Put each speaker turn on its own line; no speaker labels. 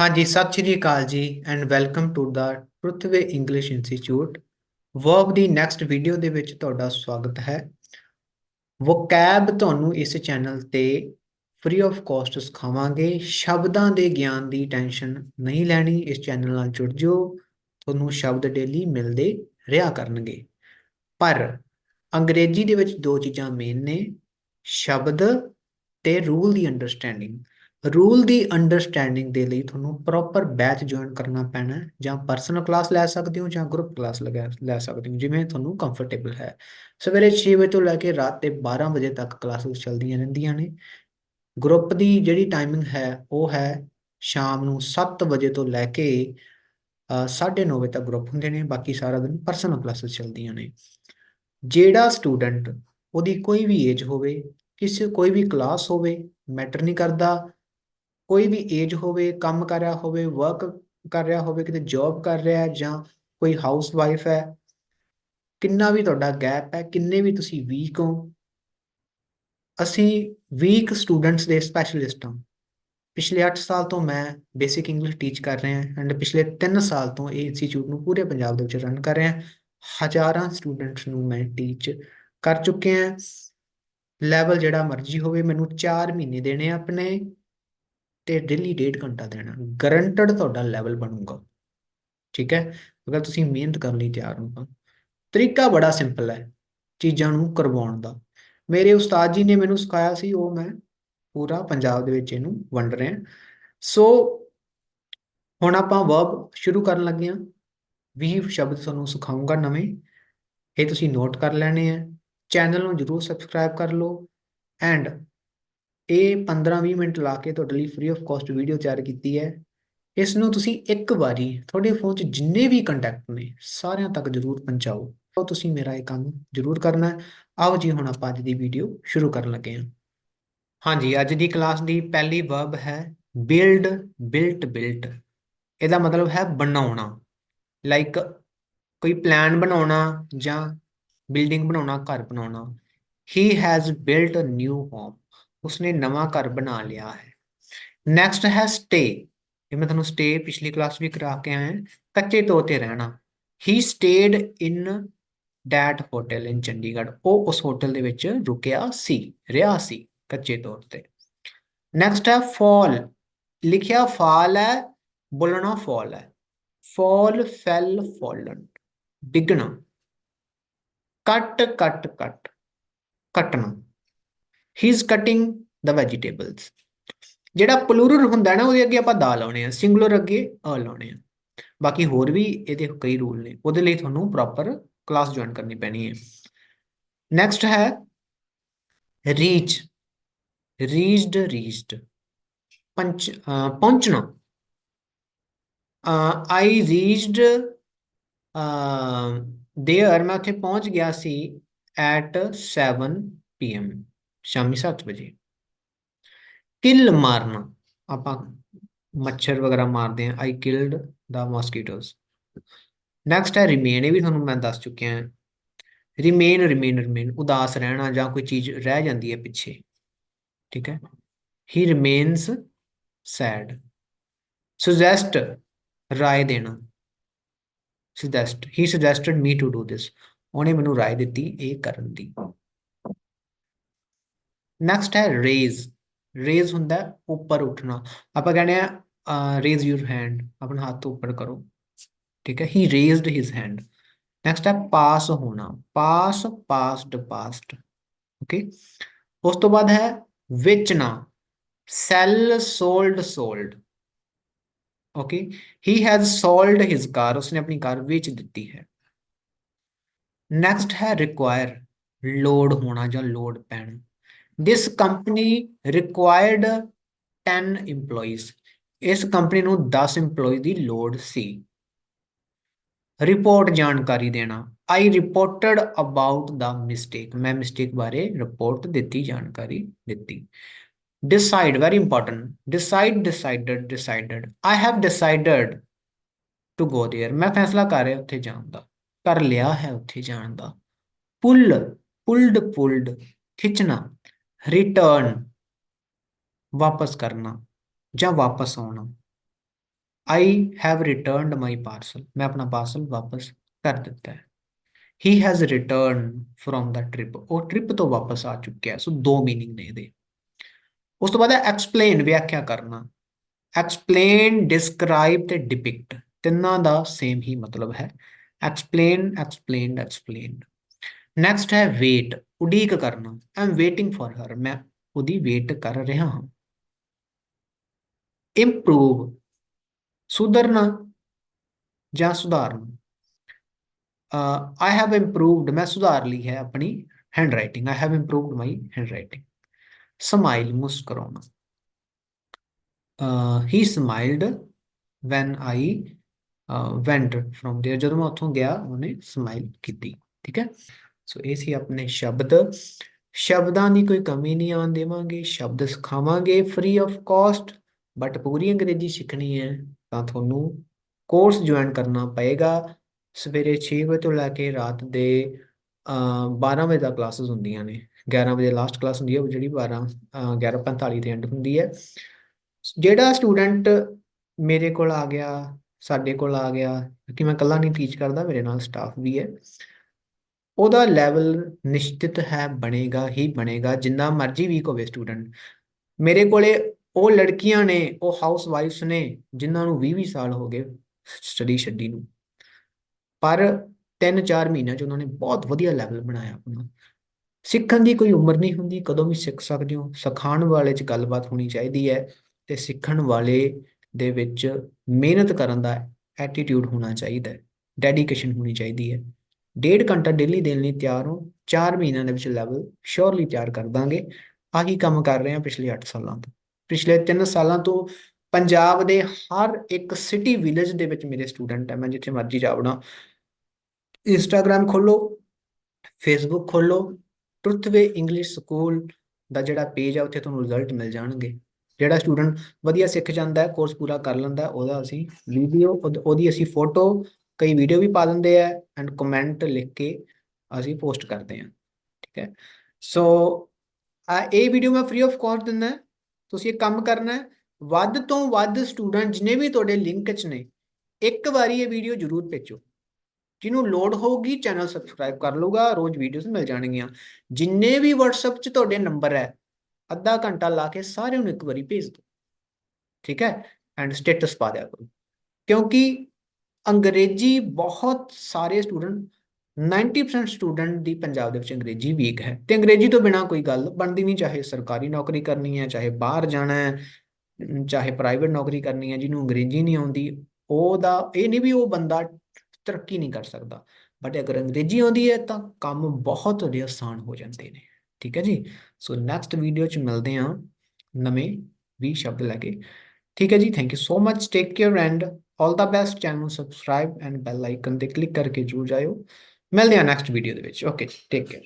ਹਾਂਜੀ, ਸਤਿ ਸ਼੍ਰੀ ਅਕਾਲ ਜੀ and welcome to the Truthway English institute verb the next video ਦੇ ਵਿੱਚ ਤੁਹਾਡਾ ਸਵਾਗਤ ਹੈ। ਵੋਕੈਬ ਤੁਹਾਨੂੰ ਇਸ ਚੈਨਲ ਤੇ ਫ੍ਰੀ ਆਫ ਕਾਸਟ ਸਿਖਾਵਾਂਗੇ। ਸ਼ਬਦਾਂ ਦੇ ਗਿਆਨ ਦੀ ਟੈਨਸ਼ਨ ਨਹੀਂ ਲੈਣੀ, ਇਸ ਚੈਨਲ ਨਾਲ ਜੁੜ ਜਿਓ, ਤੁਹਾਨੂੰ ਸ਼ਬਦ ਡੇਲੀ ਮਿਲਦੇ ਰਿਹਾ ਕਰਨਗੇ। ਪਰ ਅੰਗਰੇਜ਼ੀ ਦੇ ਵਿੱਚ ਦੋ ਚੀਜ਼ਾਂ ਮੇਨ ਨੇ, ਸ਼ਬਦ ਤੇ ਰੂਲ ਦੀ ਅੰਡਰਸਟੈਂਡਿੰਗ ਰੂਲ ਦੀ ਅੰਡਰਸਟੈਂਡਿੰਗ ਦੇ ਲਈ ਤੁਹਾਨੂੰ ਪ੍ਰੋਪਰ ਬੈਚ ਜੁਆਇਨ ਕਰਨਾ ਪੈਣਾ ਜਾਂ ਪਰਸਨਲ ਕਲਾਸ ਲੈ ਸਕਦੇ ਹੋ, ਜਾਂ ਗਰੁੱਪ ਕਲਾਸ ਲੈ ਸਕਦੇ ਹੋ, ਜਿਵੇਂ ਤੁਹਾਨੂੰ ਕੰਫਰਟੇਬਲ ਹੈ। ਸਵੇਰੇ 6 ਵਜੇ ਤੋਂ ਲੈ ਕੇ ਰਾਤ ਦੇ 12 ਵਜੇ ਤੱਕ ਕਲਾਸਿਸ ਚੱਲਦੀਆਂ ਰਹਿੰਦੀਆਂ ਨੇ। ਗਰੁੱਪ ਦੀ ਜਿਹੜੀ ਟਾਈਮਿੰਗ ਹੈ, ਉਹ ਹੈ ਸ਼ਾਮ ਨੂੰ 7 ਵਜੇ ਤੋਂ ਲੈ ਕੇ 9:30 ਵਜੇ ਤੱਕ ਗਰੁੱਪ ਹੁੰਦੇ ਨੇ, ਬਾਕੀ ਸਾਰਾ ਦਿਨ ਪਰਸਨਲ ਕਲਾਸਿਸ ਚੱਲਦੀਆਂ ਨੇ। ਜਿਹੜਾ ਸਟੂਡੈਂਟ ਉਹਦੀ ਕੋਈ ਵੀ ਏਜ ਹੋਵੇ, ਕਿਸੇ ਕੋਈ ਵੀ ਕਲਾਸ ਹੋਵੇ ਮੈਟਰ ਨਹੀਂ ਕਰਦਾ ਕੋਈ ਵੀ ਏਜ ਹੋਵੇ, ਕੰਮ ਕਰ ਰਿਹਾ ਹੋਵੇ ਵਰਕ ਕਰ ਰਿਹਾ ਹੋਵੇ, ਕਿਤੇ ਜੌਬ ਕਰ ਰਿਹਾ ਜਾਂ ਕੋਈ ਹਾਊਸ ਵਾਈਫ ਹੈ, ਕਿੰਨਾ ਵੀ ਤੁਹਾਡਾ ਗੈਪ ਹੈ, ਕਿੰਨੇ ਵੀ ਤੁਸੀਂ ਵੀਕ ਹੋ, ਅਸੀਂ ਵੀਕ ਸਟੂਡੈਂਟਸ ਦੇ ਸਪੈਸ਼ਲਿਸਟ ਹਾਂ। ਪਿਛਲੇ 8 ਸਾਲ ਤੋਂ ਮੈਂ ਬੇਸਿਕ ਇੰਗਲਿਸ਼ ਟੀਚ ਕਰ ਰਿਹਾ ਹਾਂ ਐਂਡ ਪਿਛਲੇ 3 ਸਾਲ ਤੋਂ ਇਹ ਇੰਸਟੀਚਿਊਟ ਨੂੰ ਪੂਰੇ ਪੰਜਾਬ ਦੇ ਵਿੱਚ ਰਨ ਕਰ ਰਿਹਾ ਹਜ਼ਾਰਾਂ ਸਟੂਡੈਂਟਸ ਨੂੰ ਮੈਂ ਟੀਚ ਕਰ ਚੁੱਕੇ ਹਾਂ। ਲੈਵਲ ਜਿਹੜਾ ਮਰਜ਼ੀ ਹੋਵੇ, ਮੈਨੂੰ 4 ਮਹੀਨੇ ਦੇਣੇ ਆਪਣੇ। ਤੇ ਡੇਲੀ ਡੇਢ ਘੰਟਾ ਦੇਣਾ। ਗਰੰਟਡ ਤੁਹਾਡਾ ਲੈਵਲ ਬਣੂਗਾ। ਠੀਕ ਹੈ? ਅਗਰ ਤੁਸੀਂ ਮਿਹਨਤ ਕਰਨ ਲਈ ਤਿਆਰ ਹੋ ਤਾਂ। ਤਰੀਕਾ ਬੜਾ ਸਿੰਪਲ ਹੈ, ਚੀਜ਼ਾਂ ਨੂੰ ਕਰਵਾਉਣ ਦਾ। ਮੇਰੇ ਉਸਤਾਦ ਜੀ ਨੇ ਮੈਨੂੰ ਸਿਖਾਇਆ ਸੀ, ਉਹ ਮੈਂ ਪੂਰਾ ਪੰਜਾਬ ਦੇ ਵਿੱਚ ਇਹਨੂੰ ਵੰਡ ਰਿਹਾ। ਸੋ ਹੁਣ ਆਪਾਂ ਵਰਬ ਸ਼ੁਰੂ ਕਰਨ ਲੱਗੇ ਹਾਂ। 20 ਸ਼ਬਦ ਤੁਹਾਨੂੰ ਸਿਖਾਉਂਗਾ ਨਵੇਂ। ਇਹ ਤੁਸੀਂ ਨੋਟ ਕਰ ਲੈਣੇ ਆ। ਚੈਨਲ ਨੂੰ ਜਰੂਰ ਸਬਸਕ੍ਰਾਈਬ ਕਰ ਲਓ। ਐਂਡ ਇਹ 15-20 ਮਿੰਟ ਲਾ ਕੇ ਤੁਹਾਡੇ ਲਈ ਫ੍ਰੀ ਆਫ ਕਾਸਟ ਵੀਡੀਓ ਤਿਆਰ ਕੀਤੀ ਹੈ। ਇਸ ਨੂੰ ਤੁਸੀਂ ਇੱਕ ਵਾਰੀ ਤੁਹਾਡੇ ਫੋਨ 'ਚ ਜਿੰਨੇ ਵੀ ਕੰਟੈਕਟ ਨੇ, ਸਾਰਿਆਂ ਤੱਕ ਜਰੂਰ ਪਹੁੰਚਾਓ। ਤਾਂ ਤੁਸੀਂ ਮੇਰਾ ਇਹ ਕੰਮ ਜਰੂਰ ਕਰਨਾ ਆਓ ਜੀ, ਹੁਣ ਆਪਾਂ ਅੱਜ ਦੀ ਵੀਡੀਓ ਸ਼ੁਰੂ ਕਰਨ ਲੱਗੇ ਹਾਂ। ਹਾਂਜੀ, ਅੱਜ ਦੀ ਕਲਾਸ ਦੀ ਪਹਿਲੀ ਵਰਬ ਹੈ ਬਿਲਡ ਬਿਲਟ ਬਿਲਟ ਇਹਦਾ ਮਤਲਬ ਹੈ ਬਣਾਉਣਾ। ਲਾਈਕ ਕੋਈ ਪਲਾਨ ਬਣਾਉਣਾ ਜਾਂ ਬਿਲਡਿੰਗ ਬਣਾਉਣਾ, ਘਰ ਬਣਾਉਣਾ। He has built a new home ਉਸਨੇ ਨਵਾਂ ਘਰ ਬਣਾ ਲਿਆ ਹੈ। ਨੈਕਸਟ ਹੈ ਸਟੇ ਇਹ ਮੈਂ ਤੁਹਾਨੂੰ ਸਟੇ ਪਿਛਲੀ ਕਲਾਸ ਵੀ ਕਰਾ ਕੇ ਆਇਆ। ਕੱਚੇ ਤੌਰ ਤੇ ਰਹਿਣਾ। He stayed in that hotel in Chandigarh. ਉਹ ਉਸ ਹੋਟਲ ਦੇ ਵਿੱਚ ਰੁਕਿਆ ਸੀ, ਰਿਹਾ ਸੀ ਕੱਚੇ ਤੌਰ ਤੇ। ਨੈਕਸਟ ਹੈ ਫਾਲ ਲਿਖਿਆ ਫਾਲ ਹੈ, ਬੋਲਣਾ ਫਾਲ ਹੈ। Fall fell fallen ਡਿੱਗਣਾ। Cut cut cut. ਕੱਟਣਾ। He is cutting the vegetables ਜਿਹੜਾ ਪਲੂਰਲ ਹੁੰਦਾ ਨਾ, ਉਹਦੇ ਅੱਗੇ ਆਪਾਂ ਦਾ ਲਾਉਣੇ ਆ ਸਿੰਗੂਲਰ ਅੱਗੇ ਅ ਲਾਉਣੇ ਆ। ਬਾਕੀ ਹੋਰ ਵੀ ਇਹਦੇ ਕਈ ਰੂਲ ਨੇ, ਉਹਦੇ ਲਈ ਤੁਹਾਨੂੰ ਪ੍ਰੋਪਰ ਕਲਾਸ ਜੁਆਇਨ ਕਰਨੀ ਪੈਣੀ ਹੈ। ਨੈਕਸਟ ਹੈ ਰੀਚ ਰੀਚਡ ਰੀਚਡ ਪੰਚ ਪਹੁੰਚਣਾ। ਆਈ ਰੀਚਡ ਦੇਅਰ ਮੈਂ ਉੱਥੇ ਪਹੁੰਚ ਗਿਆ ਸੀ ਐਟ 7 ਪੀਐਮ ਸ਼ਾਮੀ 7 ਵਜੇ। ਕਿਲ ਮਾਰਨਾ। ਆਪਾਂ ਮੱਛਰ ਵਗੈਰਾ ਮਾਰਦੇ ਆ I killed the mosquitoes next ਹੈ ਰਿਮੇਨ ਇਹ ਵੀ ਤੁਹਾਨੂੰ ਮੈਂ ਦੱਸ ਚੁੱਕਿਆ ਹਾਂ। ਰਿਮੇਨ ਰਿਮੇਨ ਰਿਮੇਨ ਉਦਾਸ ਰਹਿਣਾ ਜਾਂ ਕੋਈ ਚੀਜ਼ ਰਹਿ ਜਾਂਦੀ ਹੈ ਪਿੱਛੇ। ਠੀਕ ਹੈ। ਹੀ ਰਿਮੇਨਸ ਸੈਡ ਸੁਜੈਸਟ ਰਾਏ ਦੇਣਾ। Suggest he suggested me to do this ਉਹਨੇ ਮੈਨੂੰ ਰਾਏ ਦਿੱਤੀ ਇਹ ਕਰਨ ਦੀ। ਨੈਕਸਟ ਹੈ ਰੇਜ਼ ਰੇਜ਼ ਹੁੰਦਾ ਉੱਪਰ ਉੱਠਣਾ। ਆਪਾਂ ਕਹਿੰਦੇ ਆ ਰੇਜ਼ ਯੂਰ ਹੈਂਡ ਆਪਣਾ ਹੱਥ ਉੱਪਰ ਕਰੋ। ਠੀਕ ਹੈ? He raised his hand next ਹੈ ਪਾਸ ਹੋਣਾ। ਪਾਸ ਪਾਸਡ ਪਾਸਟ ਓਕੇ ਉਸ ਤੋਂ ਬਾਅਦ ਹੈ ਵੇਚਣਾ। Sell sold sold okay he has sold his car ਉਸਨੇ ਆਪਣੀ ਕਾਰ ਵੇਚ ਦਿੱਤੀ ਹੈ। ਨੈਕਸਟ ਹੈ ਰਿਕੁਆਇਰ ਲੋਡ ਹੋਣਾ ਜਾਂ ਲੋਡ ਪੈਣਾ। This company required 10 employees ਇਸ ਕੰਪਨੀ ਨੂੰ 10 EMPLOYEE ਦੀ ਲੋੜ ਸੀ ਰਿਪੋਰਟ ਜਾਣਕਾਰੀ ਦੇਣਾ I reported about the mistake ਮੈਂ ਮਿਸਟੇਕ ਬਾਰੇ ਰਿਪੋਰਟ ਦਿੱਤੀ ਜਾਣਕਾਰੀ ਦਿੱਤੀ decide very important decide decided decided I have decided to go there ਮੈਂ ਫੈਸਲਾ ਕਰ ਰਿਹਾ ਉੱਥੇ ਜਾਣ ਦਾ ਕਰ ਲਿਆ ਹੈ ਉੱਥੇ ਜਾਣ ਦਾ pull pulled pulled ਖਿੱਚਣਾ ਰਿਟਰਨ ਵਾਪਸ ਕਰਨਾ ਜਾਂ ਵਾਪਸ ਆਉਣਾ। I have returned my parcel ਮੈਂ ਆਪਣਾ ਪਾਰਸਲ ਵਾਪਸ ਕਰ ਦਿੱਤਾ ਹੈ। He has return from the trip ਉਹ ਟ੍ਰਿਪ ਤੋਂ ਵਾਪਸ ਆ ਚੁੱਕਿਆ ਸੋ ਦੋ ਮੀਨਿੰਗ ਨੇ ਇਹਦੇ। ਉਸ ਤੋਂ ਬਾਅਦ ਐਕਸਪਲੇਨ ਵਿਆਖਿਆ ਕਰਨਾ। ਐਕਸਪਲੇਨ ਡਿਸਕ੍ਰਾਈਬ ਤੇ ਡਿਪਿਕਟ ਤਿੰਨਾਂ ਦਾ ਸੇਮ ਹੀ ਮਤਲਬ ਹੈ। ਐਕਸਪਲੇਨ ਐਕਸਪਲੇਨਡ ਐਕਸਪਲੇਨਡ ਨੈਕਸਟ ਹੈ ਵੇਟ ਉਡੀਕ ਕਰਨਾ। I am waiting for her ਮੈਂ ਉਹਦੀ ਵੇਟ ਕਰ ਰਿਹਾ ਹਾਂ। ਇੰਪਰੂਵ ਸੁਧਰਨਾ ਜਾਂ ਸੁਧਾਰਨਾ। ਆਈ ਹੈਵ ਇੰਪਰੂਵਡ ਮੈਂ ਸੁਧਾਰ ਲਈ ਹੈ ਆਪਣੀ handwriting I have improved my handwriting smile ਮੁਸਕਰਾਉਣਾ he smiled when I went from there ਜਦੋਂ ਮੈਂ ਉੱਥੋਂ ਗਿਆ, ਉਹਨੇ ਸਮਾਈਲ ਕੀਤੀ। ਠੀਕ ਹੈ? ਸੋ ਇਹ ਸੀ ਆਪਣੇ ਸ਼ਬਦ। ਸ਼ਬਦਾਂ ਦੀ ਕੋਈ ਕਮੀ ਨਹੀਂ ਆਉਣ ਦੇਵਾਂਗੇ। ਸ਼ਬਦ ਸਿਖਾਵਾਂਗੇ ਫ੍ਰੀ ਆਫ ਕਾਸਟ ਬਟ ਪੂਰੀ ਅੰਗਰੇਜ਼ੀ ਸਿੱਖਣੀ ਹੈ, ਤਾਂ ਤੁਹਾਨੂੰ ਕੋਰਸ ਜੁਆਇਨ ਕਰਨਾ ਪਏਗਾ। ਸਵੇਰੇ 6 ਵਜੇ ਤੋਂ ਲੈ ਕੇ ਰਾਤ ਦੇ 12 ਵਜੇ ਤੱਕ ਕਲਾਸਿਸ ਹੁੰਦੀਆਂ ਨੇ। 11 ਵਜੇ ਲਾਸਟ ਕਲਾਸ ਹੁੰਦੀ ਹੈ ਜਿਹੜੀ 12 11:45 ਤੇ ਐਂਡ ਹੁੰਦੀ ਹੈ। ਜਿਹੜਾ ਸਟੂਡੈਂਟ ਮੇਰੇ ਕੋਲ ਆ ਗਿਆ, ਸਾਡੇ ਕੋਲ ਆ ਗਿਆ ਕਿ ਮੈਂ ਇਕੱਲਾ ਨਹੀਂ ਟੀਚ ਕਰਦਾ, ਮੇਰੇ ਨਾਲ ਸਟਾਫ ਵੀ ਹੈ। ਉਹਦਾ ਲੈਵਲ ਨਿਸ਼ਚਿਤ ਹੈ, ਬਣੇਗਾ, ਹੀ ਬਣੇਗਾ, ਜਿੰਨਾ ਮਰਜ਼ੀ ਵੀਕ ਹੋਵੇ ਸਟੂਡੈਂਟ ਮੇਰੇ ਕੋਲੇ ਉਹ ਲੜਕੀਆਂ ਨੇ, ਉਹ ਹਾਊਸ ਵਾਈਫਸ ਨੇ, ਜਿਨ੍ਹਾਂ ਨੂੰ 20 20 ਸਾਲ ਹੋ ਗਏ ਸਟੱਡੀ ਛੱਡੀ ਨੂੰ। ਪਰ 3-4 ਮਹੀਨਿਆਂ ਚ ਉਹਨਾਂ ਨੇ ਬਹੁਤ ਵਧੀਆ ਲੈਵਲ ਬਣਾਇਆ ਆਪਣਾ। ਸਿੱਖਣ ਦੀ ਕੋਈ ਉਮਰ ਨਹੀਂ ਹੁੰਦੀ, ਕਦੋਂ ਵੀ ਸਿੱਖ ਸਕਦੇ ਹੋ। ਸਿਖਾਉਣ ਵਾਲੇ 'ਚ ਗੱਲਬਾਤ ਹੋਣੀ ਚਾਹੀਦੀ ਹੈ ਤੇ ਸਿੱਖਣ ਵਾਲੇ ਦੇ ਵਿੱਚ ਮਿਹਨਤ ਕਰਨ ਦਾ ਐਟੀਟਿਊਡ ਹੋਣਾ ਚਾਹੀਦਾ ਹੈ ਡੈਡੀਕੇਸ਼ਨ ਹੋਣੀ ਚਾਹੀਦੀ ਹੈ। ਡੇਢ ਘੰਟਾ ਡੇਲੀ ਦੇਣ ਲਈ ਤਿਆਰ ਹੋ 4 ਮਹੀਨਿਆਂ ਦੇ ਵਿੱਚ ਲੈਵਲ ਸ਼ੋਰਲੀ ਤਿਆਰ ਕਰ ਦਾਂਗੇ। ਆਹੀ ਕੰਮ ਕਰ ਰਹੇ ਹਾਂ ਪਿਛਲੇ 8 ਸਾਲਾਂ ਤੋਂ। ਪਿਛਲੇ 3 ਸਾਲਾਂ ਤੋਂ ਪੰਜਾਬ ਦੇ ਹਰ ਇੱਕ ਸਿਟੀ ਵਿਲੇਜ ਦੇ ਵਿੱਚ ਮੇਰੇ ਸਟੂਡੈਂਟ ਹੈ, ਮੈਂ ਜਿੱਥੇ ਮਰਜ਼ੀ ਜਾਵਣਾ ਇੰਸਟਾਗ੍ਰam ਖੋਲੋ ਫੇਸਬੁੱਕ ਖੋਲੋ ਟਰੁੱਥਵੇ ਇੰਗਲਿਸ਼ ਸਕੂਲ ਦਾ ਜਿਹੜਾ ਪੇਜ ਆ, ਉੱਥੇ ਤੁਹਾਨੂੰ ਰਿਜ਼ਲਟ ਮਿਲ ਜਾਣਗੇ। ਜਿਹੜਾ ਸਟੂਡੈਂਟ ਵਧੀਆ ਸਿੱਖ ਜਾਂਦਾ ਹੈ ਕੋਰਸ ਪੂਰਾ ਕਰ ਲੈਂਦਾ ਉਹਦਾ ਅਸੀਂ ਵੀਡੀਓ ਉਹਦੀ ਅਸੀਂ ਫੋਟੋ ਕਈ ਵੀਡੀਓ ਵੀ ਪਾ ਦਿੰਦੇ ਆ ਐਂਡ ਕਮੈਂਟ ਲਿਖ ਕੇ ਅਸੀਂ ਪੋਸਟ ਕਰਦੇ ਆ ਠੀਕ ਹੈ? ਸੋ ਆ ਇਹ ਵੀਡੀਓ ਮੈਂ ਫ੍ਰੀ ਆਫ ਕਾਸਟ ਦਿੰਦਾ, ਤੁਸੀਂ ਇਹ ਕੰਮ ਕਰਨਾ ਹੈ ਵੱਧ ਤੋਂ ਵੱਧ ਸਟੂਡੈਂਟ ਜਿਨੇ ਵੀ ਤੁਹਾਡੇ ਲਿੰਕ 'ਚ ਨੇ, ਇੱਕ ਵਾਰੀ ਇਹ ਵੀਡੀਓ ਜ਼ਰੂਰ ਭੇਜੋ। ਜਿਹਨੂੰ ਲੋਡ ਹੋਊਗੀ ਚੈਨਲ ਸਬਸਕ੍ਰਾਈਬ ਕਰ ਲੂਗਾ ਰੋਜ਼ ਵੀਡੀਓਜ਼ ਮਿਲ ਜਾਣਗੀਆਂ। ਜਿੰਨੇ ਵੀ WhatsApp 'ਚ ਤੁਹਾਡੇ ਨੰਬਰ ਹੈ, ਅੱਧਾ ਘੰਟਾ ਲਾ ਕੇ ਸਾਰਿਆਂ ਨੂੰ ਇੱਕ ਵਾਰੀ ਭੇਜ ਦਿਓ, ਠੀਕ ਹੈ? ਐਂਡ ਸਟੇਟਸ ਪਾ ਦਿਆ ਕਰੋ। ਕਿਉਂਕਿ ਅੰਗਰੇਜ਼ੀ ਬਹੁਤ ਸਾਰੇ ਸਟੂਡੈਂਟ 90% ਸਟੂਡੈਂਟ ਦੀ ਪੰਜਾਬ ਦੇ ਵਿੱਚ ਅੰਗਰੇਜ਼ੀ ਵੀਕ ਹੈ। ਤੇ ਅੰਗਰੇਜ਼ੀ ਤੋਂ ਬਿਨਾ ਕੋਈ ਗੱਲ ਬਣਦੀ ਨਹੀਂ, ਚਾਹੇ ਸਰਕਾਰੀ ਨੌਕਰੀ ਕਰਨੀ ਹੈ, ਚਾਹੇ ਬਾਹਰ ਜਾਣਾ ਹੈ ਚਾਹੇ ਪ੍ਰਾਈਵੇਟ ਨੌਕਰੀ ਕਰਨੀ ਹੈ, ਜਿਹਨੂੰ ਅੰਗਰੇਜ਼ੀ ਨਹੀਂ ਆਉਂਦੀ, ਉਹਦਾ ਇਹ ਨਹੀਂ ਵੀ ਉਹ ਬੰਦਾ ਤਰੱਕੀ ਨਹੀਂ ਕਰ ਸਕਦਾ। ਬਟ ਅਗਰ ਅੰਗਰੇਜ਼ੀ ਆਉਂਦੀ ਹੈ, ਤਾਂ ਕੰਮ ਬਹੁਤ ਵਧੀਆ ਆਸਾਨ ਹੋ ਜਾਂਦੇ ਨੇ। ਠੀਕ ਹੈ ਜੀ? ਸੋ ਨੈਕਸਟ ਵੀਡੀਓ ਚ ਮਿਲਦੇ ਹਾਂ ਨਵੇਂ ਵੀ ਸ਼ਬਦ ਲੈ ਕੇ। ਠੀਕ ਹੈ ਜੀ? Thank you so much take care and all the best channel ਨੂੰ ਸਬਸਕ੍ਰਾਈਬ ਐਂਡ ਬੈਲ ਆਈਕਨ ਤੇ ਕਲਿੱਕ ਕਰਕੇ ਜ਼ਰੂਰ ਜਾਇਓ। ਮਿਲਦੇ ਹਾਂ ਨੈਕਸਟ ਵੀਡੀਓ ਦੇ ਵਿੱਚ। Okay take care